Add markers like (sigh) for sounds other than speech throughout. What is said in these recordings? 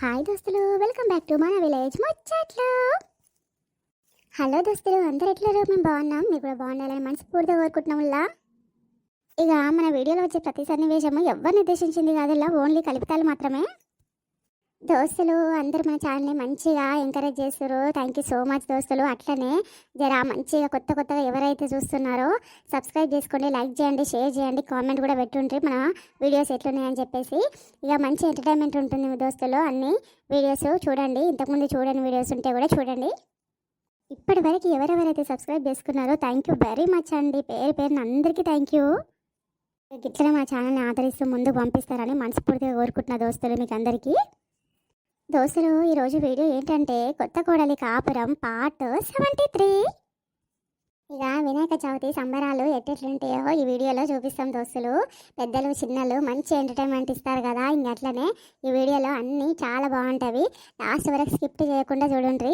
Hi దోస్తులు welcome back to మన village ముచ్చట్లు. హలో దోస్తులు అందరు ఎట్లారు మేము బాగున్నాం. మీరు కూడా బాగుండాలని మనస్ఫూర్తిగా కోరుకుంటున్నాంలా ఇక మన వీడియోలో వచ్చే ప్రతి సన్నివేశము ఎవరు నిర్దేశించింది కాదు ఓన్లీ కలుపుతాలు మాత్రమే. దోస్తులు అందరూ మన ఛానల్ని మంచిగా ఎంకరేజ్ చేస్తారు థ్యాంక్ యూ సో మచ్ దోస్తులు. అట్లనే జరా మంచిగా కొత్త కొత్తగా ఎవరైతే చూస్తున్నారో సబ్స్క్రైబ్ చేసుకోండి లైక్ చేయండి షేర్ చేయండి కామెంట్ కూడా పెట్టుంటారు మన వీడియోస్ ఎట్లున్నాయని చెప్పేసి. ఇక మంచి ఎంటర్టైన్మెంట్ ఉంటుంది మీ దోస్తులు. అన్ని వీడియోస్ చూడండి. ఇంతకుముందు చూడని వీడియోస్ ఉంటే కూడా చూడండి. ఇప్పటి వరకు ఎవరెవరైతే సబ్స్క్రైబ్ చేసుకున్నారో థ్యాంక్ యూ వెరీ మచ్ అండి. పేరు పేరున అందరికీ థ్యాంక్ యూ ఇట్లనే మా ఛానల్ని ఆదరిస్తూ ముందుకు పంపిస్తారని మనస్ఫూర్తిగా కోరుకుంటున్న దోస్తులు మీకు అందరికీ దోస్తులు ఈరోజు వీడియో ఏంటంటే కొత్త కోడలి కాపురం పార్ట్ సెవెంటీ త్రీ. ఇక వినాయక చవితి సంబరాలు ఎట్టెట్లుంటాయో ఈ వీడియోలో చూపిస్తాం దోస్తులు. పెద్దలు చిన్నలు మంచి ఎంటర్టైన్మెంట్ ఇస్తారు కదా ఇంకట్లనే ఈ వీడియోలో అన్నీ చాలా బాగుంటాయి లాస్ట్ వరకు స్కిప్ చేయకుండా చూడండి.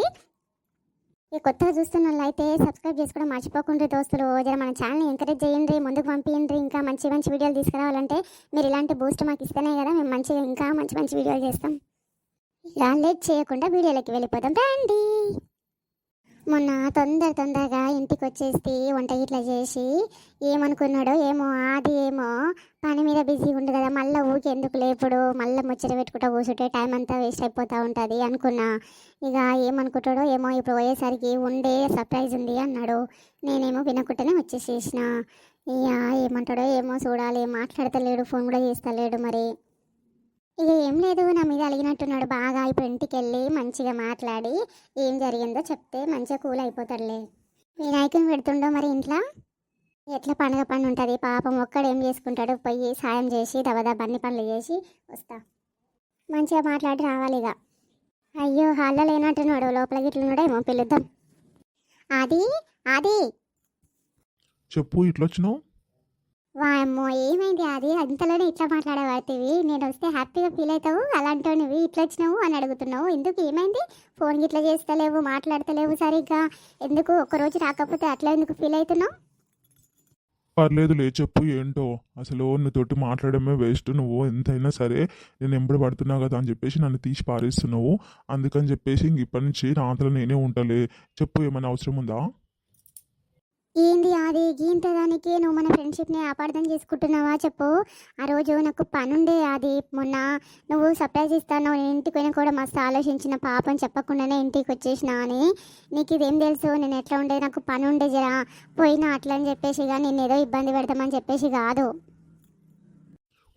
ఈ కొత్తగా చూస్తున్న వాళ్ళు అయితే సబ్స్క్రైబ్ చేసుకోవడం మర్చిపోకుండా దోస్తులు. జర మన ఛానల్ని ఎంకరేజ్ చేయండి ముందుకు పంపించండి ఇంకా మంచి మంచి వీడియోలు తీసుకురావాలంటే మీరు ఇలాంటి బూస్ట్ మాకు ఇస్తేనే కదా మేము మంచిగా ఇంకా మంచి మంచి వీడియోలు చేస్తాం. ఇలా లేట్ చేయకుండా వీడియోలోకి వెళ్ళిపోదాం రండి. మొన్న తొందర తొందరగా ఇంటికి వచ్చేసి వంట ఇట్లా చేసి ఏమనుకున్నాడో ఏమో అది ఏమో పని మీద బిజీ ఉండు కదా మళ్ళీ ఊకి ఎందుకు లేపుడు మళ్ళీ ముచ్చట పెట్టుకుంటా కూర్చుంటే టైం అంతా వేస్ట్ అయిపోతూ ఉంటుంది అనుకున్నా. ఇక ఏమనుకుంటాడో ఏమో ఇప్పుడు పోయేసరికి ఉండే సర్ప్రైజ్ ఉంది అన్నాడు. నేనేమో వినకుండానే వచ్చేసేసిన. ఇక ఏమంటాడో ఏమో చూడాలి మాట్లాడతలేడు ఫోన్ కూడా చేస్తలేడు మరి. ఇక ఏం లేదు నా మీద అలిగినట్టున్నాడు బాగా. ఇప్పుడు ఇంటికి వెళ్ళి మంచిగా మాట్లాడి ఏం జరిగిందో చెప్తే మంచిగా కూల్ అయిపోతాడులే. వినాయకుని పెడుతుండో మరి ఇంట్లో? ఎట్లా పండగ పని ఉంటుంది? పాపం ఒక్కడేం ఏం చేసుకుంటాడు? పోయి సాయం చేసి దబదబ అన్ని పనులు చేసి వస్తా. మంచిగా మాట్లాడి రావాలి ఇక. అయ్యో హాల్లో లేనట్టున్నాడు. లోపల గిట్లున్నాడో ఏమో పిలుద్దాం. అది అది చెప్పు ఇట్లా వచ్చినావు? వామ్మో ఏమైంది అది? అంతలోనే ఇట్లా మాట్లాడబడుతుంది నేను వస్తే హ్యాపీగా ఫీల్ అవుతావు అలాంటి ఇట్లా వచ్చినావు అని అడుగుతున్నావు. ఎందుకు ఏమైంది? ఫోన్ ఇట్లా చేస్తలేవు మాట్లాడతలేవు సరిగ్గా. ఎందుకు ఒక్కరోజు రాకపోతే అట్లా ఎందుకు ఫీల్ అవుతున్నావు? పర్లేదులే చెప్పు ఏంటో. అసలు నీతోటి మాట్లాడమే వేస్ట్. నువ్వు ఎంతైనా సరే నేను ఎంబడి పడుతున్నావు కదా అని చెప్పేసి నన్ను తీసి పారేస్తున్నావు. అందుకని చెప్పేసి ఇంక ఇప్పటి నుంచి నా అంతలో నేనే ఉంటలే చెప్పు ఏమైనా అవసరం ఉందా? ఏంది అది గీంత దానికి నువ్వు మన ఫ్రెండ్షిప్ని అపార్థం చేసుకుంటున్నావా చెప్పు. ఆ రోజు నాకు పనుండే అది మొన్న నువ్వు సర్ప్రైజ్ ఇస్తాను నేను ఇంటికి పోయినా కూడా మస్తు ఆలోచించిన పాపం చెప్పకుండానే ఇంటికి వచ్చేసిన అని. నీకు ఇదేం తెలుసు? నేను ఎట్లా ఉండేది నాకు పని ఉండే జరా. పోయినా అట్లా అని చెప్పేసి కానీ నేను ఏదో ఇబ్బంది పెడతామని చెప్పేసి కాదు.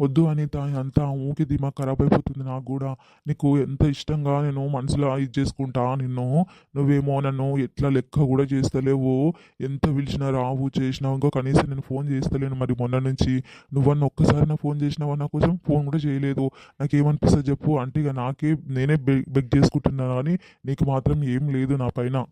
వద్దు అనిత అంతా ఊకి దిమాగ్ ఖరాబ్ అయిపోతుంది నాకు కూడా. నీకు ఎంత ఇష్టంగా నేను మనసులో ఇది చేసుకుంటా నిన్ను? నువ్వేమో నన్ను ఎట్లా లెక్క కూడా చేస్తలేవు. ఎంత పిలిచినా రావు చేసినావు ఇంకో కనీసం నేను ఫోన్ చేస్తలేను మరి మొన్న నుంచి. నువ్వన్న ఒక్కసారి నా ఫోన్ చేసినావా? నా కోసం ఫోన్ కూడా చేయలేదు. నాకేమనిపిస్తుంది చెప్పు అంటే ఇక నాకే నేనే బెగ్ బెగ్ చేసుకుంటున్నాను కానీ నీకు మాత్రం ఏం లేదు నా పైన.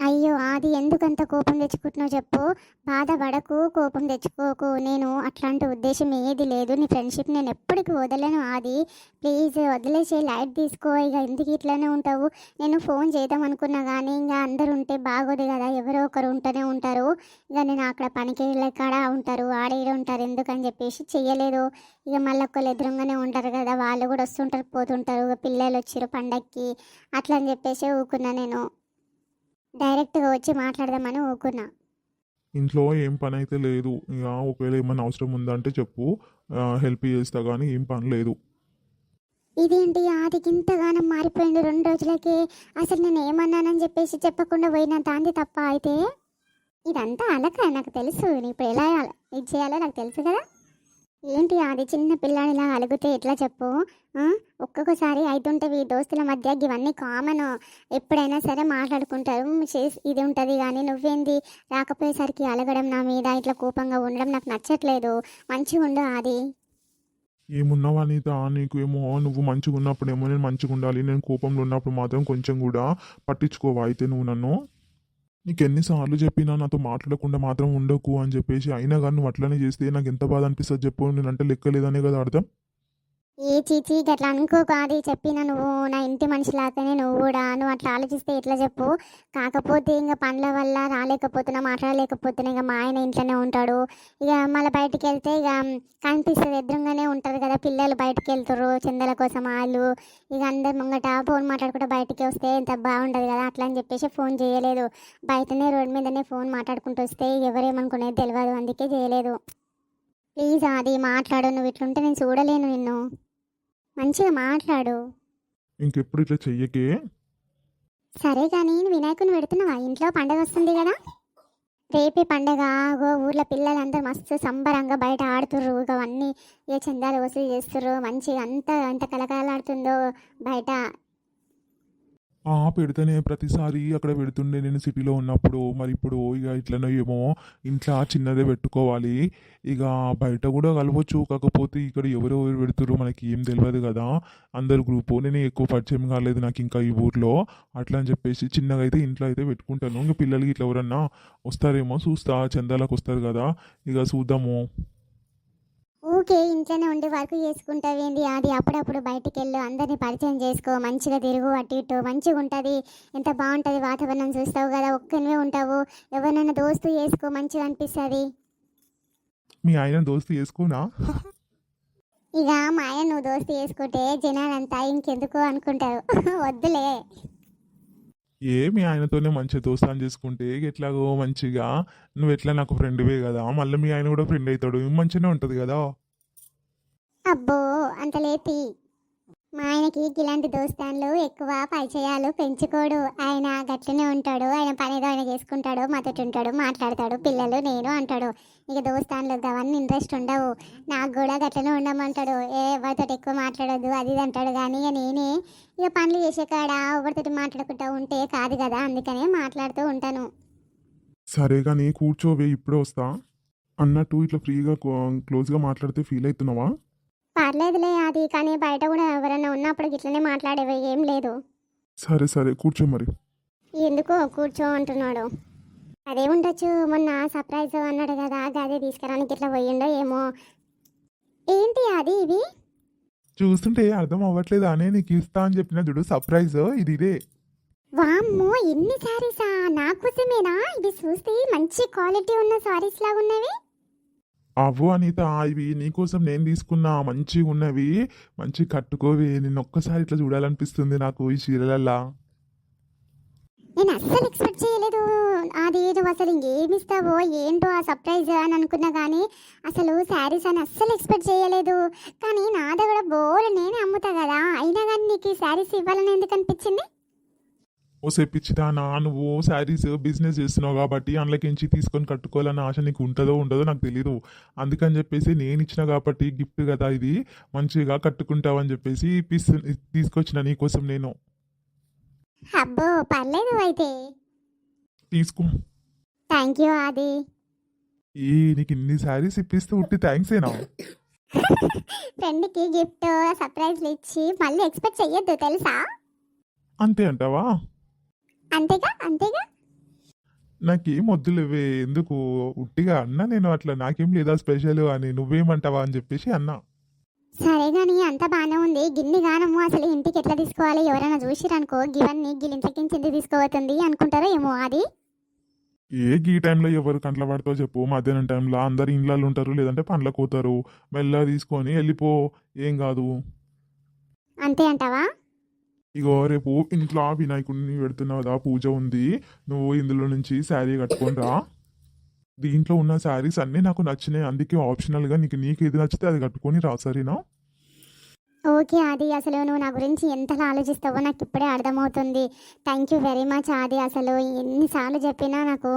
అయ్యో అది ఎందుకంత కోపం తెచ్చుకుంటున్నావు చెప్పు. బాధపడకు కోపం తెచ్చుకోకు. నేను అట్లాంటి ఉద్దేశం ఏది లేదు. నీ ఫ్రెండ్షిప్ నేను ఎప్పటికీ వదలను అది ప్లీజ్ వదిలేసి లైట్ తీసుకో. ఇక ఎందుకు ఇట్లానే ఉంటావు? నేను ఫోన్ చేద్దాం అనుకున్నా కానీ ఇంకా అందరు ఉంటే బాగోదు కదా. ఎవరో ఒకరు ఉంటూనే ఉంటారు. ఇక నేను అక్కడ పనికి వెళ్ళే కాడ ఉంటారు. ఆడే ఉంటారు. ఎందుకని చెప్పేసి చెయ్యలేదు. ఇక మళ్ళీ ఒక్కరు ఎదురుగానే ఉంటారు కదా. వాళ్ళు కూడా వస్తుంటారు పోతుంటారు. ఇక పిల్లలు వచ్చారు పండక్కి. అట్లా అని చెప్పేసి ఊకున్నా నేను. డైరెక్ట్గా వచ్చి మాట్లాడదామని ఊకున్నా ఇంట్లో ఏం పని అయితే లేదు. ఇక ఒకవేళ ఏమైనా అవసరం ఉందంటే చెప్పు. హెల్ప్ చేస్తా కానీ ఏం పని లేదు. ఇదేంటి? ఆదికి ఇంతగానం మారిపోయింది. రెండు రోజులకి అసలు నేను ఏమన్నానని చెప్పేసి చెప్పకుండా పోయిన దాంది తప్ప అయితే? ఇదంతా అలక. నాకు తెలుసు. ఇప్పుడు ఎలా ఇది చేయాలో నాకు తెలుసు కదా. ఏంటి అది చిన్న పిల్లాడిలా అలుగుతే ఎట్లా చెప్పు? ఒక్కొక్కసారి అవుతుంటవి దోస్తుల మధ్య ఇవన్నీ కామన్ ఎప్పుడైనా సరే మాట్లాడుకుంటారు. చేసి ఇది ఉంటుంది కానీ నువ్వేంది? రాకపోయేసరికి అలగడం నా మీద ఇట్లా కోపంగా ఉండడం నాకు నచ్చట్లేదు. మంచిగా ఉండు అది ఏమున్నావు అనిత నీకు ఏమో నువ్వు మంచిగా ఉన్నప్పుడు ఏమో నేను మంచిగా ఉండాలి నేను కోపంలో ఉన్నప్పుడు మాత్రం కొంచెం కూడా పట్టించుకోవా అయితే నువ్వు నన్ను? నీకు ఎన్నిసార్లు చెప్పినా నాతో మాట్లాడకుండా మాత్రం ఉండకు అని చెప్పేసి అయినా కానీ నువ్వు అట్లనే చేస్తే నాకు ఎంత బాధ అనిపిస్తుంది చెప్పు. నేనంటే లెక్క లేదనే కదా అర్థం? ఏ చీచి గట్లా అనుకోకు అది చెప్పిన నువ్వు నా ఇంటి మనిషిలాగానే నువ్వు కూడా. నువ్వు అట్లా ఆలోచిస్తే ఎట్లా చెప్పు? కాకపోతే ఇంకా పనుల వల్ల రాలేకపోతున్నా మాట్లాడలేకపోతున్నా ఇక మా ఆయన ఇంట్లోనే ఉంటాడు. ఇక మళ్ళీ బయటికి వెళ్తే ఇక కనిపిస్తుంది ఎదురుగానే ఉంటారు కదా పిల్లలు బయటికి వెళ్తారు చిందల కోసం వాళ్ళు. ఇక అందరు ముంగట ఫోన్ మాట్లాడుకుంటూ బయటికి వస్తే ఎంత బాగుండదు కదా అట్లా అని చెప్పేసి ఫోన్ చేయలేదు. బయటనే రోడ్డు మీదనే ఫోన్ మాట్లాడుకుంటూ వస్తే ఎవరేమనుకునేది తెలియదు అందుకే చేయలేదు. ప్లీజ్ అది మాట్లాడు నువ్వు ఇట్లుంటే నేను చూడలేను నిన్ను. మంచిగా మాట్లాడు. ఇంకెప్పుడు ఇట్లా చెయ్యకే? సరే కానీ వినాయకుని పెడుతున్నావా? ఇంట్లో పండగ వస్తుంది కదా. రేపే పండగ ఓ ఊర్లో పిల్లలందరూ మస్తు సంబరంగా బయట ఆడుతుర్రు. ఇక అవన్నీ ఏ చందాలు వసూలు చేస్తుర్రు. మంచిగా అంత ఎంత కలకలాడుతుందో బయట పెడితేనే ప్రతిసారి అక్కడ పెడుతుండే నేను సిటీలో ఉన్నప్పుడు. మరి ఇప్పుడు ఇక ఇట్లనో ఏమో ఇంట్లో చిన్నదే పెట్టుకోవాలి. ఇక బయట కూడా కలవచ్చు. కాకపోతే ఇక్కడ ఎవరెవరు పెడుతుర్రు మనకి ఏం తెలియదు కదా. అందరు గ్రూపు. నేను ఎక్కువ పరిచయం కాలేదు నాకు ఇంకా ఈ ఊర్లో. అట్లా అని చెప్పేసి చిన్నగా అయితే ఇంట్లో అయితే పెట్టుకుంటాను. ఇంకా పిల్లలకి ఇట్లా ఎవరన్నా వస్తారేమో చూస్తా. చందాలకు వస్తారు కదా. ఇక చూద్దాము. ఊకే ఇంట్లోనే ఉండి వర్క్ చేసుకుంటావేంది అది అప్పుడప్పుడు బయటికి వెళ్ళు అందరినీ పరిచయం చేసుకో మంచిగా తిరుగు అటు ఇటు మంచిగా ఉంటుంది. ఎంత బాగుంటుంది వాతావరణం చూస్తావు కదా ఒక్కనివే ఉంటావు. ఎవరినైనా దోస్తు చేసుకో మంచిగా అనిపిస్తుంది. మీ ఆయన దోస్తు చేసుకోనా? (laughs) ఇక మా ఆయన నువ్వు దోస్తు చేసుకుంటే జనాలంతా ఇంకెందుకు అనుకుంటారు? (laughs) వద్దులే. ఏ మీ ఆయనతోనే మంచిగా దోస్తాన్ చేసుకుంటే ఎట్లాగో మంచిగా. నువ్వు ఎట్లా నాకు ఫ్రెండ్వే కదా మళ్ళీ మీ ఆయన కూడా ఫ్రెండ్ అవుతాడు. మంచిగానే ఉంటుంది కదా. అబ్బో అంత లేతి మా ఆయనకి ఇలాంటి దోస్తాన్లు ఎక్కువ పరిచయాలు పెంచుకోడు. ఆయన గట్లనే ఉంటాడు. ఆయన పని ఏదో ఆయన చేసుకుంటాడు. మాతో ఉంటాడు మాట్లాడతాడు. పిల్లలు నేను అంటాడు. ఇక దోస్తాన్లు అవన్నీ ఇంట్రెస్ట్ ఉండవు. నాకు కూడా గట్లనే ఉండమంటాడు. ఏ ఎవరితో ఎక్కువ మాట్లాడొద్దు అది ఇది అంటాడు. కానీ ఇక నేనే ఇక పనులు చేసే కాడ ఎవరితో మాట్లాడుకుంటూ ఉంటే కాదు కదా. అందుకనే మాట్లాడుతూ ఉంటాను. సరే కానీ కూర్చోవే ఇప్పుడే వస్తా. అన్నట్టు ఇట్లా ఫ్రీగా క్లోజ్గా మాట్లాడితే ఫీల్ అవుతున్నావా? పర్లేదులే అది కానీ బయట కూడా ఎవరైనా ఉన్నప్పుడు ఇట్లనే మాట్లాడేవి ఏం లేదు. సరే సరే కూర్చో మరి. ఎందుకో కూర్చో అంటున్నాడు. అదే ఉండొచ్చు మొన్న సర్ప్రైజ్ అన్నాడు కదా గదే తీసుకురానికి ఇట్లా పోయిండో ఏమో. ఏంటి అది ఇవి? చూస్తుంటే అర్థం అవ్వట్లేదా? అనే నీకు ఇస్తా అని చెప్పిన చూడు సర్ప్రైజ్ ఇది ఇదే. వామ్మో ఎన్ని సారీసా నా కోసమేనా? ఇవి చూస్తే మంచి క్వాలిటీ ఉన్న సారీస్ లాగా ఉన్నవి అవ్వు అనిత ఇవి నీకోసం నేను తీసుకున్నా మంచిగా ఉన్నవి మంచి కట్టుకోవి. నేను ఒక్కసారి ఇట్లా చూడాలనిపిస్తుంది నాకు ఈ చీరలల్లా. నేను అస్సలు ఎక్స్పెక్ట్ చేయలేదు. అది ఏదో అసలు ఇంకేమిస్తావో ఏంటో ఆ సర్ప్రైజ్ అని అనుకున్నా కానీ అసలు శారీస్ అని అస్సలు ఎక్స్పెక్ట్ చేయలేదు. కానీ నా దగ్గర బోల్ నేనే అమ్ముతా కదా. అయినా కానీ నీకు ఈ శారీస్ ఇవ్వాలని ఎందుకు అనిపించింది? ఓ సెప్పించిదానా నువ్వు శారీస్ బిజినెస్ చేస్తున్నావు కాబట్టి అందులోకించి తీసుకొని కట్టుకోవాలన్న ఆశ నీకు ఉంటుందో ఉండదో నాకు తెలీదు. అందుకని చెప్పేసి నేను ఇచ్చిన కాబట్టి గిఫ్ట్ కదా ఇది. మంచిగా కట్టుకుంటావు అని చెప్పేసి పీస్ తీసుకొచ్చిన నీకోసం నేను. అబ్బో పర్లేదు అయితే. తీసుకో. థ్యాంక్ యూ ఆది. ఏ నీకు ఇన్ని శారీస్ ఇప్పిస్తూ ఉట్టి థ్యాంక్స్ ఏనా? ఫ్రెండ్కి గిఫ్ట్ సర్ప్రైజ్లు ఇచ్చి మళ్ళీ ఎక్స్పెక్ట్ చెయ్యొద్దు తెలుసా? అంతే అంటావా? అంతేగా? అంతేగా? నాకేం వద్దులేవే ఎందుకు? ఉట్టిగా అన్నా నేను అట్లా నాకేం లేదా స్పెషల్ అని నువ్వేమంటావా అని చెప్పేసి అన్నా. సరే కానీ అంత బాగానే ఉంది. గిన్ని గానము అసలు ఇంటికి ఎట్లా తీసుకోవాలి? ఎవరైనా చూసిరనుకో గివన్నీ గిలింట్లకి ఎందుకు తీసుకోబోతుంది అనుకుంటారో ఏమో అది ఏ గీ టైంలో ఎవరు కంట్ల పడతావు చెప్పు. మధ్యాహ్నం టైంలో అందరు ఇండ్లలో ఉంటారు లేదంటే పండ్లకు పోతారు మెల్లగా తీసుకొని వెళ్ళిపో. ఏం కాదు. అంతే అంటావా? ఇగో రేపు ఇంట్లో వినాయకుడిని పెడుతున్నావు కదా పూజ ఉంది. నువ్వు ఇందులో నుంచి శారీ కట్టుకొని రా. దీంట్లో ఉన్న శారీస్ అన్నీ నాకు నచ్చినాయి. అందుకే ఆప్షనల్గా నీకు నీకు ఏది నచ్చితే అది కట్టుకొని రా సరేనా? ఓకే ఆది అసలు నువ్వు నా గురించి ఎంతలా ఆలోచిస్తావో నాకు ఇప్పుడే అర్థమవుతుంది. థ్యాంక్ యూ వెరీ మచ్ ఆది అసలు ఎన్నిసార్లు చెప్పినా నాకు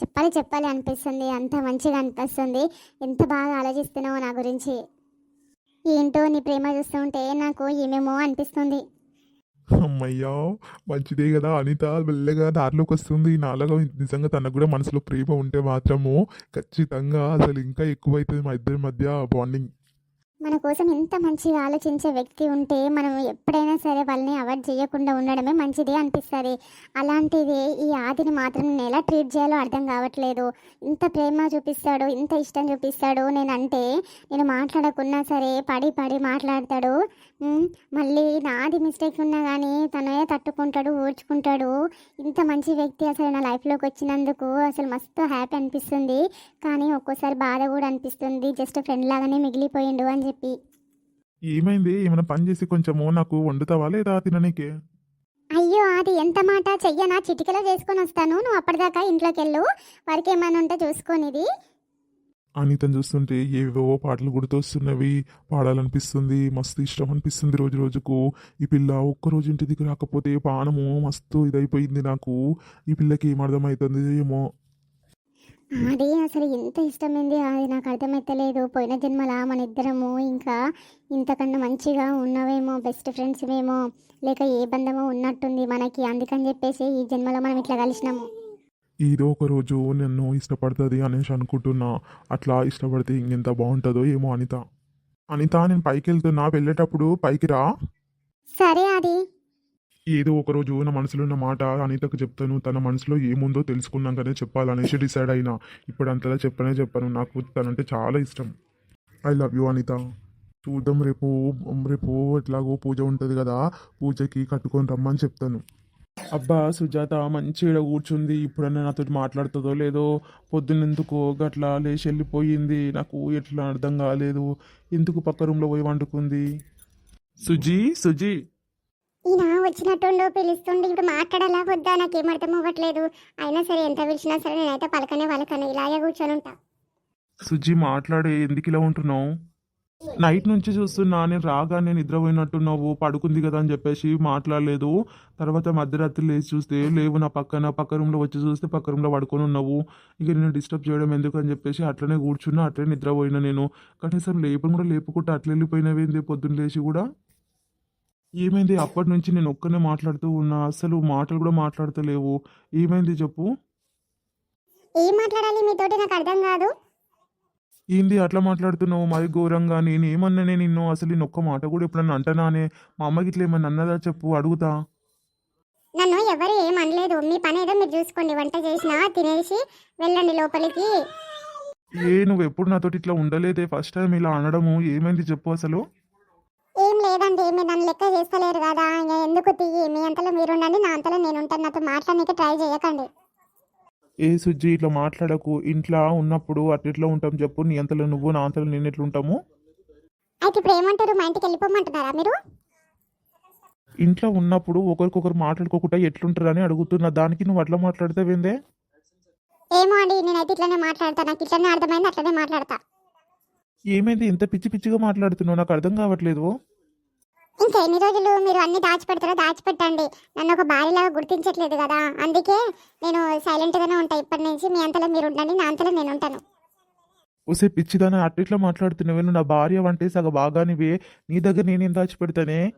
చెప్పాలి చెప్పాలి అనిపిస్తుంది. అంత మంచిగా అనిపిస్తుంది. ఎంత బాగా ఆలోచిస్తున్నావు నా గురించి. ఏంటో నీ ప్రేమ చూస్తుంటే నాకు ఏమేమో అనిపిస్తుంది. అమ్మయ్యా మంచిదే కదా. అనిత మెల్లగా దారిలోకి వస్తుంది. నాలుగా నిజంగా తనకు కూడా మనసులో ప్రేమ ఉంటే మాత్రము ఖచ్చితంగా అసలు ఇంకా ఎక్కువైతుంది మా ఇద్దరి మధ్య బాండింగ్ మన కోసం ఎంత మంచిగా ఆలోచించే వ్యక్తి ఉంటే మనం ఎప్పుడైనా సరే వాళ్ళని అవాయిడ్ చేయకుండా ఉండడమే మంచిది అనిపిస్తుంది. అలాంటిది ఈ ఆదిని మాత్రం నేను ఎలా ట్రీట్ చేయాలో అర్థం కావట్లేదు. ఇంత ప్రేమ చూపిస్తాడు ఇంత ఇష్టం చూపిస్తాడు నేనంటే నేను మాట్లాడకున్నా సరే పడి పడి మాట్లాడతాడు. మళ్ళీ నాది మిస్టేక్ ఉన్నా కానీ తనే తట్టుకుంటాడు ఊడ్చుకుంటాడు. ఇంత మంచి వ్యక్తి అసలు నా లైఫ్లోకి వచ్చినందుకు అసలు మస్తు హ్యాపీ అనిపిస్తుంది. కానీ ఒక్కోసారి బాధ కూడా అనిపిస్తుంది. జస్ట్ ఫ్రెండ్ లాగానే మిగిలిపోయిండు అని చెప్పి. ఏమైంది? ఏమైనా పని చేసి కొంచెము నాకు వండుతావా లేదా తిననీకే? అయ్యో అది ఎంత మాట? చెయ్యనా చిటికలో చేసుకొని వస్తాను. నువ్వు అప్పటిదాకా ఇంట్లోకి వెళ్ళు వారికి ఏమైనా ఉంటే చూసుకొనిది. అనితను చూస్తుంటే ఏవేవో పాటలు గుర్తొస్తున్నవి. పాడాలనిపిస్తుంది. మస్తు ఇష్టం అనిపిస్తుంది రోజు రోజుకు. ఈ పిల్ల ఒక్క రోజు ఇంటికి రాకపోతే పానము మస్తు ఇదైపోయింది నాకు. ఈ పిల్లకి ఏం అర్థమవుతుంది ఏమో. అది అసలు ఎంత ఇష్టమైంది అది నాకు అర్థమైతలేదు. పోయిన జన్మలా మన ఇద్దరము ఇంకా ఇంతకన్నా మంచిగా ఉన్నవేమో బెస్ట్ ఫ్రెండ్స్ ఏమో లేక ఏ బంధమో ఉన్నట్టుంది మనకి అందుకని చెప్పేసి ఈ జన్మలో మనం ఇట్లా కలిసినాము. ఏదో ఒక రోజు నన్ను ఇష్టపడుతుంది అనేసి అనుకుంటున్నా. అట్లా ఇష్టపడితే ఇంకెంత బాగుంటుందో ఏమో అనిత. అనిత నేను పైకి వెళ్తున్నా వెళ్ళేటప్పుడు పైకి రా. సరే అది ఏదో ఒక రోజు నా మనసులో ఉన్న మాట అనితకు చెప్తాను. తన మనసులో ఏముందో తెలుసుకున్నాకనే చెప్పాలనేసి డిసైడ్ అయినా. ఇప్పుడు అంతలా చెప్పనే చెప్పాను. నాకు తనంటే చాలా ఇష్టం. ఐ లవ్ యూ అనిత చూద్దాం రేపు రేపు ఎట్లాగో పూజ ఉంటుంది కదా. పూజకి కట్టుకొని రమ్మని చెప్తాను. అబ్బా సుజాత మంచిగా కూర్చుంది. ఇప్పుడన్నా నాతో మాట్లాడుతుందో లేదో పొద్దున్నెందుకో గట్లా లేచి వెళ్ళిపోయింది. నాకు ఎట్లా అర్థం కాలేదు. ఎందుకు పక్క రూమ్లో పోయి వండుకుంది? సుజీ సుజీ. ఈయన వచ్చినట్టుండు పిలుస్తుండే ఇప్పుడు మాట్లాడాలా వద్దా? నాకు అర్థం అవ్వట్లేదు. అయినా సరే ఎంత పిలిచినా సరే నేనైతే పలకనే పలకను ఇలాగే కూర్చొని ఉంటా. సుజి మాట్లాడే ఎందుకు ఇలా ఉంటున్నావు? నైట్ నుంచి చూస్తున్నా నేను రాగానే నిద్రపోయినట్టున్నావు పడుకుంది కదా అని చెప్పేసి మాట్లాడలేదు. తర్వాత మధ్యరాత్రి లేచి చూస్తే లేవు నా పక్కన పక్క రూమ్లో వచ్చి చూస్తే పక్క రూమ్లో పడుకొని ఉన్నావు. ఇక నేను డిస్టర్బ్ చేయడం ఎందుకు అని చెప్పేసి అట్లనే కూర్చున్నా అట్లనే నిద్రపోయినా నేను. కనీసం లేపని కూడా లేపుకుంటా అట్లా వెళ్ళిపోయినవేంది పొద్దున్న లేచి కూడా? ఏమైంది? అప్పటి నుంచి నేను ఒక్కనే మాట్లాడుతూ ఉన్నా అసలు మాటలు కూడా మాట్లాడతలేవు. ఏమైంది చెప్పు? ఏం మాట్లాడాలి? మీతోటి నాకు అర్థం కాదు. ఏంది అట్లా మాట్లాడుతున్నావు? మరి ఘోరంగా నేను ఏమన్నానే నిన్ను? అసలు నేను ఒక్క మాట కూడా ఎప్పుడన్నా అంటనానే. మా అమ్మకి ఇట్లా ఏమన్నా అన్నదా చెప్పు అడుగుతా. నన్ను ఎవరు ఏం అనలేదు. మీ పని ఏదో మీరు చూసుకోండి. వంట చేసినా తినేసి వెళ్ళండి లోపలికి. ఏ నువ్వు ఎప్పుడు నాతోటి ఇట్లా ఉండలేదే? ఫస్ట్ టైం ఇలా అనడము. ఏమైంది చెప్పు అసలు? ఏం లేదండి మీరు నన్ను లెక్క చేస్తలేరు కదా ఇంకా ఎందుకు తీయి మీ అంతలో మీరు ఉండండి నా అంతలో నేను ఉంటాను నాతో మాట్లాడడానికి ట్రై చేయకండి. ఏ సుజ్జి ఇట్లా మాట్లాడకు ఇంట్లో ఉన్నప్పుడు అట్లా ఉంటాం చెప్పు నీ అంతలో నువ్వు నా అంతలో నేను ఎట్లా ఉంటాము అయితే ఇప్పుడు ఏమంటారు? మా ఇంటికి వెళ్ళిపోమంటున్నారా మీరు? ఇంట్లో ఉన్నప్పుడు ఒకరికొకరు మాట్లాడుకోకుండా ఎట్లుంటారని అడుగుతున్నా దానికి నువ్వు అట్లా మాట్లాడతావేందే? ఏమో అండి నేనైతే ఇట్లనే మాట్లాడతా నాకు ఇట్లనే అర్థమైంది అట్లనే మాట్లాడతా. ఏమైంది? ఇంత పిచ్చి పిచ్చిగా మాట్లాడుతున్నావు? నాకు అర్థం కావట్లేదు. ఇంకా ఎన్ని రోజులు మీరు అన్ని దాచిపెడతారో దాచిపెట్టండి. నన్ను ఒక భార్యలాగా గుర్తించట్లేదు కదా. అందుకే నేను సైలెంట్గానే ఉంటా ఇప్పటి నుంచి. మీ అంతలో మీరు ఉండండి నా అంతలో నేను ఉంటాను. ఒసే పిచ్చిదాన అట్టిట్లా మాట్లాడుతున్నావే. నువ్వు నా భార్య వంటే సగ బాగానివే. నీ దగ్గర నేనేం దాచిపెడతానే?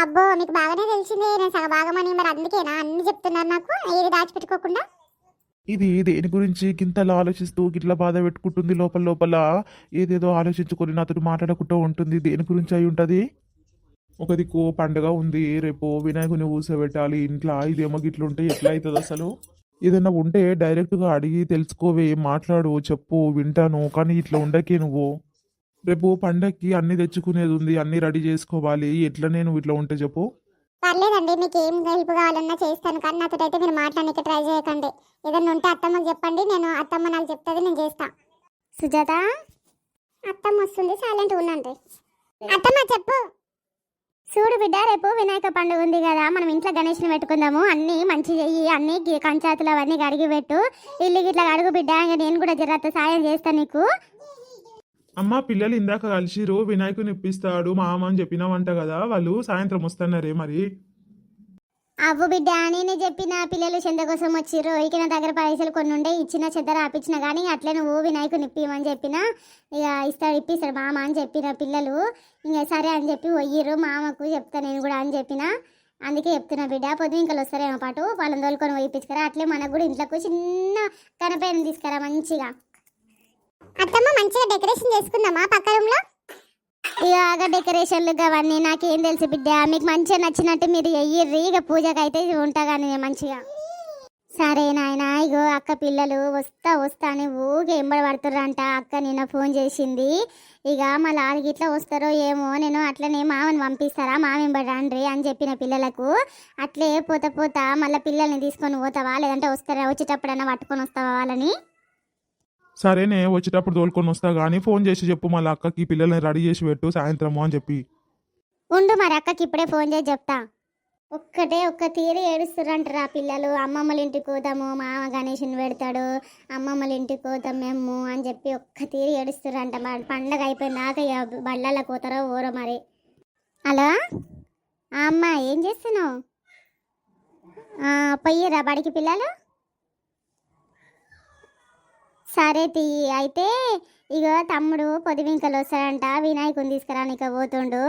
అబ్బో మీకు బాగానే తెలిసిందే. నేను సగ భాగమని. మరి అందుకేనా? అన్ని చెప్తున్నారు నాకు. ఏది దాచిపెట్టుకోకుండా? ఇది దేని గురించి గింతలా ఆలోచిస్తూ గిట్లా బాధ పెట్టుకుంటుంది లోపల లోపల? ఏదేదో ఆలోచించుకొని నాతో మాట్లాడకుండా ఉంటుంది. దేని గురించి అయి ఉంటుంది? ఒక దిక్కు పండగ ఉంది. రేపు వినాయకుని కూర్చోబెట్టాలి ఇంట్లో ఇదేమో గిట్ల ఉంటే ఎట్లా అవుతుంది అసలు? ఏదైనా ఉంటే డైరెక్ట్గా అడిగి తెలుసుకోవే. మాట్లాడు చెప్పు వింటాను. కానీ ఇట్లా ఉండకే నువ్వు. రేపు పండగకి అన్ని తెచ్చుకునేది ఉంది. అన్ని రెడీ చేసుకోవాలి. ఎట్లా నువ్వు ఇట్లా ఉంటే చెప్పు. పర్లేదండి మీకు ఏం హెల్ప్ కావాలన్నా చేస్తాను. కానీ నాతో అయితే మీరు మాట్లాడడానికి ట్రై చేయకండి. ఏదన్నా ఉంటే అత్తమ్మకి చెప్పండి నేను అత్తమ్మ నాకు చెప్తుంది నేను చేస్తా. సుజాత? అత్తమ్మ వస్తుంది సైలెంట్ ఉండండి. అత్తమ్మ చెప్పు. చూడు బిడ్డ రేపు వినాయక పండుగ ఉంది కదా మనం ఇంట్లో గణేష్ని పెట్టుకుందాము. అన్నీ మంచి చెయ్యి అన్నీ కంచాతులు అవన్నీ కడిగి పెట్టు. ఇల్లు గిట్లా అడుగు బిడ్డ నేను కూడా జరత సాయం చేస్తాను నీకు. అమ్మ పిల్లలు ఇందాక కలిసిరు వినాయకుని ఇప్పిస్తాడు మామ అని చెప్పినావంట కదా వాళ్ళు సాయంత్రం వస్తున్నారే మరి? అవ్వు బిడ్డ నేనే చెప్పిన పిల్లలు చెంద కోసం వచ్చిర్రు ఇక నా దగ్గర పైసలు కొన్ని ఉండే ఇచ్చిన చెత్త రాపించిన కానీ అట్లే నువ్వు వినాయకుని ఇప్పిమని చెప్పిన ఇక ఇస్తాడు ఇప్పిస్తాడు మామ అని చెప్పిన పిల్లలు ఇంకా సరే అని చెప్పి పోయిర్రు మామకు చెప్తా నేను కూడా అని చెప్పిన అందుకే చెప్తున్నా బిడ్డ పొద్దు ఇంకా వస్తారేమో పాటు వాళ్ళని తోలుకొని పోయిపించుకరా అట్లే మనకు కూడా ఇంట్లోకి చిన్న కనపైన తీసుకురా మంచిగా. అత్తమ్మ మంచిగా డెకరేషన్ చేసుకుందామా పక్క రూమ్లో ఇక డెకరేషన్లు అవన్నీ నాకేం తెలుసు బిడ్డ. మీకు మంచిగా నచ్చినట్టు మీరు వెయ్యిర్రి ఇక పూజకైతే ఉంటా కానీ మంచిగా. సరే నాయన ఇగో అక్క పిల్లలు వస్తా వస్తా అని ఊగే ఎంబడి పడుతుర్రంట. అక్క నిన్న ఫోన్ చేసింది. ఇక మళ్ళీ ఆడికి ఇట్లా వస్తారో ఏమో నేను అట్లనే మామని పంపిస్తారా? మామెంబడి రండ్రి అని చెప్పిన పిల్లలకు. అట్లే పోత పోతా మళ్ళీ పిల్లల్ని తీసుకొని పోతావా? లేదంటే వస్తారా? వచ్చేటప్పుడైనా పట్టుకొని వస్తావా వాళ్ళని? సరేనే వచ్చేటప్పుడు తోలుకొని వస్తా కానీ ఫోన్ చేసి చెప్పు మళ్ళీ అక్కకి పిల్లల్ని రెడీ చేసి పెట్టు సాయంత్రము అని చెప్పి. ఉండు మరి అక్కకి ఇప్పుడే ఫోన్ చేసి చెప్తా. ఒక్కటే ఒక్క తీరు ఏడుస్తురంటారు ఆ పిల్లలు. అమ్మమ్మల ఇంటికి పోదాము మామ గణేషుని పెడతాడు అమ్మమ్మల ఇంటికి పోతాం మేము అని చెప్పి ఒక్క తీరు ఏడుస్తురంట మరి పండగ అయిపోయినాక ఇక బళ్ళల్లో పోతారో ఊరో మరి. హలో? అమ్మ ఏం చేస్తున్నావు? ఆ, బడికి పిల్లలు? సరే తీ అయితే ఇక తమ్ముడు పొదివింకలు వస్తాడంట వినాయకుని తీసుకురానికి పోతుండు.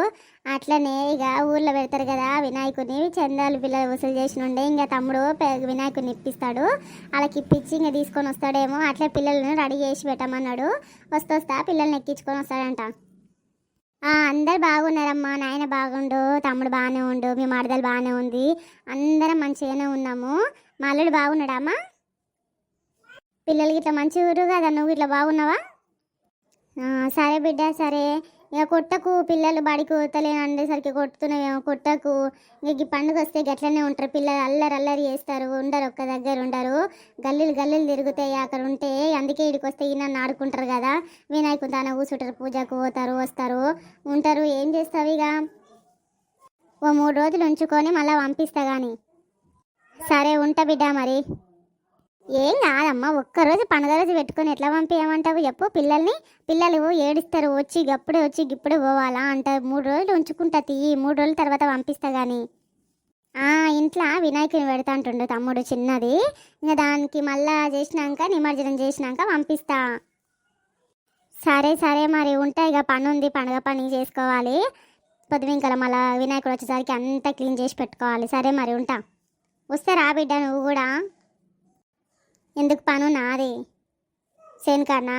అట్లనే ఇక ఊర్లో పెడతారు కదా వినాయకుని చందాలు పిల్లలు వసూలు చేసిన ఉండే ఇంకా తమ్ముడు వినాయకుని ఇప్పిస్తాడు. వాళ్ళకి ఇప్పించి ఇంకా తీసుకొని వస్తాడేమో అట్లే పిల్లలను రెడీ చేసి పెట్టమన్నాడు. వస్తూ వస్తా పిల్లల్ని ఎక్కించుకొని వస్తాడంట. అందరు బాగున్నారమ్మా నాయన బాగుండు తమ్ముడు బాగానే ఉండు మీ మరదలు బాగానే ఉంది అందరం మంచిగానే ఉన్నాము. మా అల్లుడు బాగున్నాడమ్మా పిల్లలకి ఇట్లా మంచి ఊరు కదా నువ్వు ఇట్లా బాగున్నావా? సరే బిడ్డ సరే. ఇక కొట్టకు పిల్లలు బడికి పోతలేను అనేసరికి కొట్టుతున్నావేమో కొట్టకు. ఇక ఈ పండుగ వస్తే గట్లనే ఉంటారు. పిల్లలు అల్లరి అల్లరి చేస్తారు ఉండరు ఒక్క దగ్గర ఉండరు. గల్లీలు గల్లీలు తిరుగుతాయి అక్కడ ఉంటే అందుకే ఇడికి వస్తే ఈయన ఆడుకుంటారు కదా. వినాయకుని తాన కూర్చుంటారు పూజకు పోతారు వస్తారు. ఉంటారు ఏం చేస్తావు ఇక? ఓ మూడు రోజులు ఉంచుకొని మళ్ళీ పంపిస్తా కానీ సరే ఉంటా బిడ్డ మరి. ఏం కాదమ్మా ఒక్కరోజు పండుగ రోజు పెట్టుకొని ఎట్లా పంపించమంటావు చెప్పు పిల్లల్ని? పిల్లలు ఏడుస్తారు వచ్చి గప్పుడే వచ్చి గిప్పుడే పోవాలా అంటారు మూడు రోజులు ఉంచుకుంటా తీయి మూడు రోజుల తర్వాత పంపిస్తా కానీ ఆ ఇంట్లో వినాయకుని పెడతా అంటుండు తమ్ముడు చిన్నది. ఇంకా దానికి మళ్ళా చేసినాక నిమజ్జనం చేసినాక పంపిస్తా. సరే సరే మరి ఉంటాయి ఇక పని ఉంది పండుగ పని చేసుకోవాలి. పొద్దువింకల మళ్ళా వినాయకుడు వచ్చేసరికి అంతా క్లీన్ చేసి పెట్టుకోవాలి. సరే మరి ఉంటా. వస్తే రా బిడ్డ నువ్వు కూడా? ఎందుకు పను నాది? సేనుకానా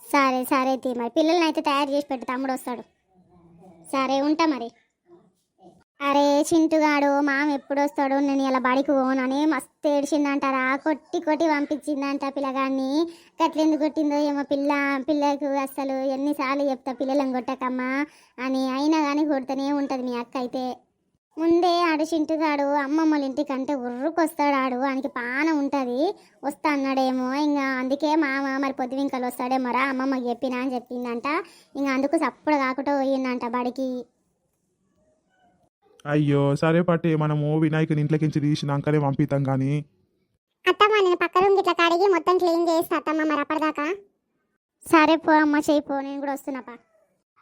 సరే సరే తీ మరి. పిల్లల్ని అయితే తయారు చేసి పెట్టు తమ్ముడు వస్తాడు. సరే ఉంటా మరి. అరే చింటుగాడు మామ ఎప్పుడు వస్తాడు? నేను ఇలా బడికి పోనని మస్తు ఏడిచిందంటారా కొట్టి కొట్టి పంపించిందంట పిల్లగాన్ని. గట్లెందుకు కొట్టిందో ఏమో పిల్ల పిల్లకు అసలు ఎన్నిసార్లు చెప్తా పిల్లలను కొట్టకమ్మా అని. అయినా కానీ కొడుతూనే ఉంటుంది మీ అక్క అయితే. ముందే ఆడు చింటుగాడు అమ్మమ్మల ఇంటికంటే ఉర్రుకొస్తాడు ఆడు ఆయనకి పాన ఉంటుంది. వస్తా అన్నాడేమో ఇంకా అందుకే మామ మరి పొద్దువింకలు వస్తాడేమో రా అమ్మమ్మకి చెప్పినా అని చెప్పిందంట. ఇంకా అందుకు సప్పుడు కాకుండా పోయిందంట బడికి. అయ్యో సరే పట్టి మనము వినాయకుని ఇంట్లోకించి తీసినాకనే పంపిస్తాం కానీ అత్తమ్మ నేను పక్క రూమ్ ఇట్లా కడిగి మొత్తం క్లీన్ చేస్తా అత్తమ్మ మరి అప్పటిదాకా. సరే పో అమ్మ చేయి పో నేను కూడా వస్తున్నాపా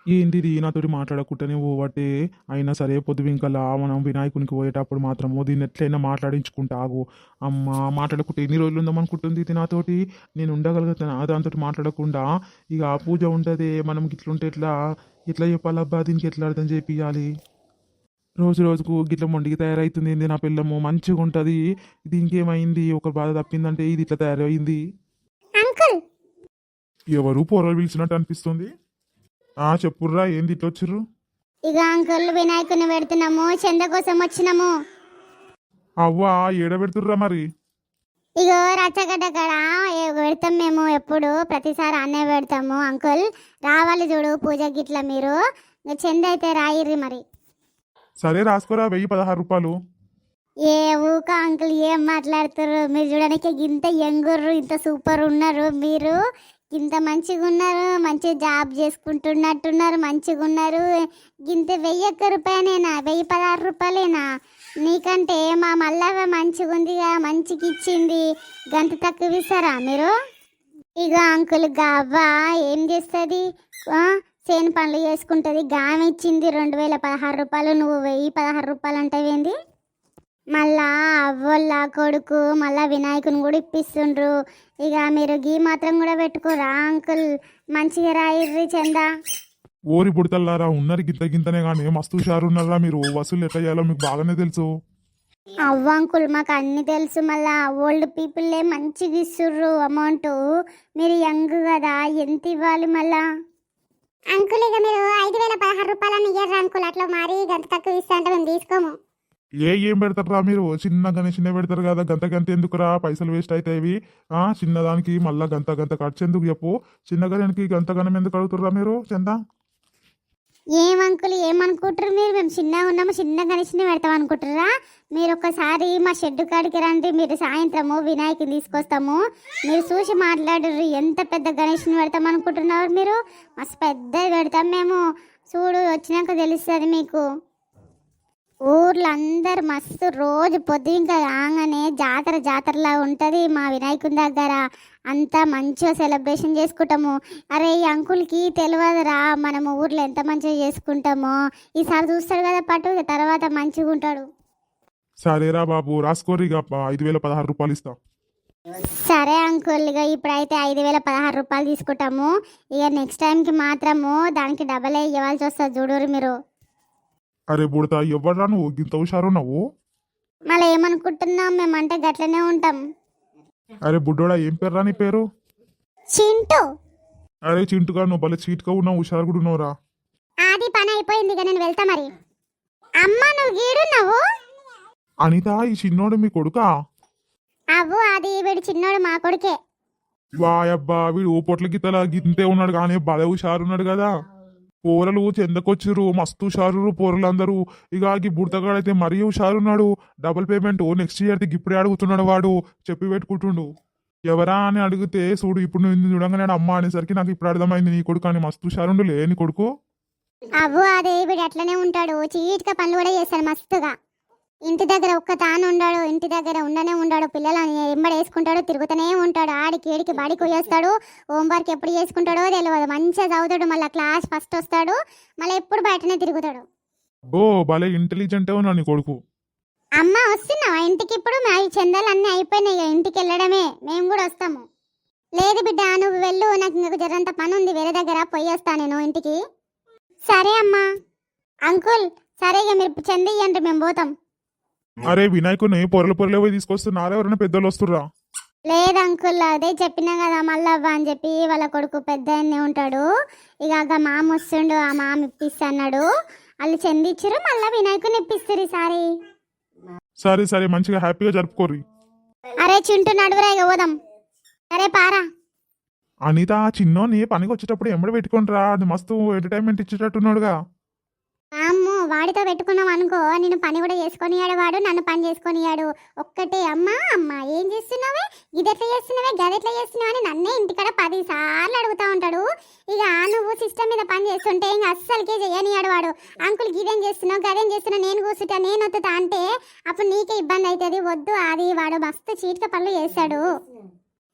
ఏంటిది నాతోటి మాట్లాడకుండానే పోవట్టే అయినా సరే పొద్దువింకలా మనం వినాయకునికి పోయేటప్పుడు మాత్రము దీన్ని ఎట్లయినా మాట్లాడించుకుంటా ఆగు. అమ్మ మాట్లాడకుంటే ఎన్ని రోజులు ఉందామనుకుంటుంది ఇది నాతోటి? నేను ఉండగలుగుతాను. దాంతో మాట్లాడకుండా ఇక ఆ పూజ ఉంటుంది మనం ఇట్లుంటే ఎట్లా? ఎట్లా చెప్పాలబ్బా? దీనికి ఎట్లా అర్థం చేపియాలి రోజు రోజుకు గిట్ల మొండికి తయారవుతుంది ఏంది నా పిల్లము మంచిగా ఉంటుంది. దీనికి ఏమైంది ఒక బాధ తప్పిందంటే ఇది ఇట్లా తయారైంది. ఎవరు పొరలు పిలిచినట్టు అనిపిస్తుంది? ఆ చెప్పుర్రా ఏంది ఇట్లా వచ్చిర్రు? ఇక అంకుల్ వినాయకుని పెడుతున్నాము చంద కోసం వచ్చినాము. అవ్వా ఏడబెడుతుర్రా మరి? ఇగో రచ్చగడ్డ కాడ పెడతాం మేము ఎప్పుడు ప్రతిసారి అన్నే పెడతాము. అంకుల్ రావాలి చూడు పూజ గిట్ల మీరు. చంద అయితే రాయిర్రి మరి. సరే రాసుకోరా వెయ్యి పదహారు రూపాయలు. ఏ ఊక అంకుల్ ఏం మాట్లాడుతారు మీరు చూడడానికి ఇంత యంగుర్రు ఇంత సూపర్ ఉన్నారు మీరు. ఇంత మంచిగా ఉన్నారు మంచి జాబ్ చేసుకుంటున్నట్టున్నారు మంచిగా ఉన్నారు ఇంత వెయ్యి ఒక్క రూపాయనేనా? వెయ్యి పదహారు రూపాయలేనా? నీకంటే మా మల్లవ్వ మంచిగా ఉందిగా మంచిగా ఇచ్చింది గంత తక్కువ ఇస్తారా మీరు? ఇక అంకుల్ గవ్వ ఏం చేస్తుంది? సేను పనులు చేసుకుంటుంది. గామె ఇచ్చింది రెండు వేల పదహారు రూపాయలు నువ్వు వెయ్యి పదహారు రూపాయలు అంటావేంది? మళ్ళా అవ్వోళ్ళ కొడుకు మళ్ళా వినాయకుని కూడా ఇప్పిస్తుండ్రు. ఇక మీరు గీ మాత్రం కూడా పెట్టుకోరా అంకుల్? మంచిగా రాయిర్రి చందా. ఓరి బుడతల్లారా ఉన్నారు గింత గింతనే కానీ మస్తు హుషారు ఉన్నారా మీరు. వసూలు ఎట్లా చేయాలో మీకు బాగానే తెలుసు. అవ్వ అంకుల్ మాకు అన్ని తెలుసు మళ్ళా. ఓల్డ్ పీపుల్లే మంచిగా ఇస్తుర్రు అమౌంట్. మీరు యంగ్ కదా ఎంత ఇవ్వాలి మళ్ళా? అంకుల్ ఇక మీరు ఐదు వేల పదహారు రూపాయలని ఇయ్యరు అంకుల్. అట్లా మరి గంత తక్కువ ఇస్తా అంటే మేము తీసుకోము. ఏ ఏం పెడతారా మీరు? చిన్న గణేషనే పెడతారు కదా. గంత గంత ఎందుకురా? పైసలు వేస్ట్ అవుతాయి ఆ చిన్నదానికి మళ్ళా గంత గంత ఖర్చు ఎందుకు చెప్పు. చిన్న గణానికి గంత గణం ఎందుకు అడుగుతుర్రా మీరు? చందా? ఏం అంకులు ఏమనుకుంటారు మీరు? మేము చిన్నగా ఉన్నాము చిన్న గణేష్ని పెడతాం అనుకుంటారా మీరు ఒకసారి మా షెడ్ కాడికి రండి. మీరు సాయంత్రము వినాయకుని తీసుకొస్తాము. మీరు చూసి మాట్లాడరు ఎంత పెద్ద గణేష్ని పెడతాం అనుకుంటున్నారు మీరు? మస్తు పెద్దది పెడతాం మేము. చూడు వచ్చినాక తెలుస్తుంది మీకు. ఊర్లో అందరు మస్తు రోజు పొద్దుంక రాగానే జాతర జాతరలా ఉంటుంది మా వినాయకుని దగ్గర. అంతా మంచిగా సెలబ్రేషన్ చేసుకుంటాము. అరే ఈ అంకుల్కి తెలియదురా మనము ఊర్లో ఎంత మంచిగా చేసుకుంటామో. ఈసారి చూస్తాడు కదా పట్టు తర్వాత మంచిగా ఉంటాడు. సరేరా బాబు రాసుకోరు ఐదు వేల పదహారు రూపాయలు ఇస్తా. సరే అంకుల్ ఇక ఇప్పుడైతే ఐదు వేల పదహారు రూపాయలు తీసుకుంటాము. ఇక నెక్స్ట్ టైంకి మాత్రము దానికి డబల్ ఇవ్వాల్సి వస్తుంది చూడరు మీరు. అరే బుడతా ఎవడరా నువ్వు? ఇంత హుషారు నువ్వు మళ్ళీ ఏమనుకుంటున్నాం? మేమంటే గట్లనే ఉంటాం. అరే బుడ్డోడా ఏం పేర్రా నీ పేరు? చింటూ. అరే చింటుగా నువ్వు భలే చీట్గా ఉన్నావు హుషారు కూడా ఉన్నావురా. ఆది పని అయిపోయింది ఇక నేను వెళ్తా మరి. అమ్మ నువ్వు గీడున్నావు అనిత ఈ చిన్నోడు మీ కొడుకా? అవ్వు అది వీడు చిన్నోడు మా కొడుకే. వాయబ్బా వీడు పొట్ల గిత్తల గింతే ఉన్నాడు కానీ భలే హుషారు ఉన్నాడు కదా. పోరలు చెందకొచ్చిర్రు మస్తు హుషారు పోరలందరూ. ఇక ఈ బుడతగాడైతే మరీ షారున్నాడు ఉన్నాడు డబుల్ పేమెంట్ నెక్స్ట్ ఇయర్ ఇప్పుడే అడుగుతున్నాడు వాడు. చెప్పి పెట్టుకుంటుండు. ఎవరా అని అడిగితే చూడు ఇప్పుడు నువ్వు చూడంగానే అమ్మ అనేసరికి నాకు ఇప్పుడు అర్థమైంది నీ కొడుకు అని. మస్తు షారుండు లే నీ కొడుకు. అవ్వు అదే వీడు అట్లనే ఉంటాడు. చీట్గా పనులు కూడా చేస్తాడు మస్తుగా. ఇంటి దగ్గర ఒక్క తాను ఉండాడు ఇంటి దగ్గర ఉండనే ఉండాడు పిల్లలని ఎంబడి వేసుకుంటాడు తిరుగుతూనే ఉంటాడు. ఆడికి ఏడికి బాడికి పోయేస్తాడు హోంవర్క్ ఎప్పుడు చేసుకుంటాడో తెలియదు మంచిగా చదువుతాడు. మళ్ళీ క్లాస్ ఫస్ట్ వస్తాడు. మళ్ళీ ఎప్పుడు బయటనే తిరుగుతాడు. భలే ఇంటెలిజెంటే నీ కొడుకు. అమ్మ వస్తున్నావా? ఇంటికి ఇప్పుడు? మా ఈ చందాలు అన్నీ అయిపోయినాయి. ఇక ఇంటికి వెళ్ళడమే. మేము కూడా వస్తాము. లేదు బిడ్డ నువ్వు వెళ్ళు. నాకు ఇంకొక జరంత పని ఉంది వేరే దగ్గర పోయి వస్తా నేను ఇంటికి. సరే అమ్మా. అంకుల్ సరే ఇక మీరు చంది ఇయ్యండి మేము పోతాం. అరే వినాయకుని పొరలు పొరలు పోయి తీసుకొస్తున్నారు ఎవరైనా పెద్దోళ్ళు వస్తుర్రా? లేదు అంకుల్ అదే చెప్పినా కదా మల్లవ్వ అని చెప్పి వాళ్ళ కొడుకు పెద్ద ఉంటాడు. ఇక ఆ మామ వస్తుండు ఆ మామ ఇప్పిస్తా అన్నాడు. వాళ్ళు చెందిచ్చిరు మళ్ళీ వినాయకుని ఇప్పిస్తారు ఈసారి. సరే సరే మంచిగా హ్యాపీగా జరుపుకోర్రి. అరే చింటూ నడువురా ఇక పోదాం. సరే పారా. అనిత చిన్నోని పనికి వచ్చేటప్పుడు ఎంబడి పెట్టుకుంటారా అది మస్తు ఎంటర్టైన్మెంట్ ఇచ్చేటట్టున్నాడుగా. వాడితో పెట్టుకున్నాం అనుకో నేను పని కూడా చేసుకొనియాడు వాడు నన్ను పని చేసుకొనియాడు ఒక్కటే అమ్మా అమ్మా ఏం చేస్తున్నావే? ఇదెట్లా చేస్తున్నావే? గదెట్లా చేస్తున్నావు అని నన్నే ఇంటికాడ పది సార్లు అడుగుతా ఉంటాడు. ఇక నువ్వు సిస్టమ్ మీద పని చేస్తుంటే ఇంకా అస్సలకే చేయనియాడు వాడు. అంకుల్ గిదేం చేస్తున్నావు? గదేం చేస్తున్నావు? నేను కూర్చుంటా నేను వద్దుతా అంటే అప్పుడు నీకే ఇబ్బంది అవుతుంది వద్దు అది వాడు మస్తు చీటిక పనులు చేస్తాడు.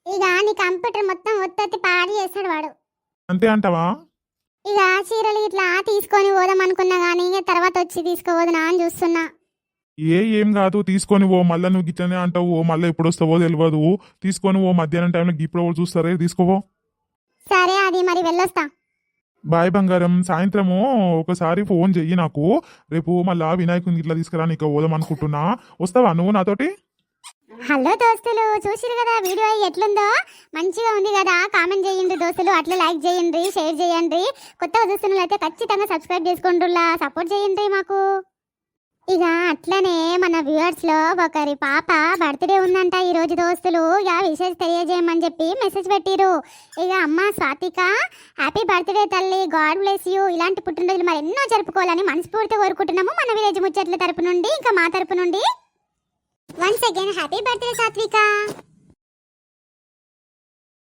ఇక నీ కంప్యూటర్ మొత్తం ఒత్తి పాడు చేస్తాడు వాడు. అంతే అంటావా? ఇక చీరలు ఇట్లా తీసుకొని పోదాం అనుకున్నా కానీ ఇక తర్వాత వచ్చి తీసుకోవద్దునా అని చూస్తున్నా. ఏ ఏం కాదు తీసుకొని ఓ మళ్ళీ నువ్వు గిట్లనే అంటావు ఓ మళ్ళీ ఎప్పుడు వస్తావో తెలియదు తీసుకొని ఓ మధ్యాహ్నం టైంలో ఇప్పుడు ఎవరు చూస్తారే తీసుకోవో సరే అది మరి వెళ్ళొస్తా. బాయ్ బంగారం సాయంత్రము ఒకసారి ఫోన్ చెయ్యి నాకు. రేపు మళ్ళా వినాయకుని ఇట్లా తీసుకురా నీకు పోదాం అనుకుంటున్నా వస్తావా నువ్వు నాతోటి? హలో దోస్తులు చూసిరు కదా వీడియో ఎట్లుందో? మంచిగా ఉంది కదా కామెంట్ చేయండి దోస్తులు అట్లా లైక్ చేయండి షేర్ చేయండి. కొత్తగా చూస్తున్న అయితే ఖచ్చితంగా సబ్స్క్రైబ్ చేసుకుంటులా సపోర్ట్ చేయండి మాకు. ఇక అట్లనే మన వ్యూవర్స్లో ఒకరి పాప బర్త్డే ఉందంట ఈరోజు దోస్తులు ఇక విషయం తెలియజేయమని చెప్పి మెసేజ్ పెట్టిరు. ఇక అమ్మ స్వాతిక హ్యాపీ బర్త్డే తల్లి గాడ్ బ్లెస్ యూ. ఇలాంటి పుట్టినరోజులు మరి ఎన్నో జరుపుకోవాలని మనస్ఫూర్తిగా కోరుకుంటున్నాము మన విలేజ్ ముచ్చట్ల తరపు నుండి ఇంకా మా తరపు నుండి. వన్స్ అగైన్ హ్యాపీ బర్త్డే సాత్విక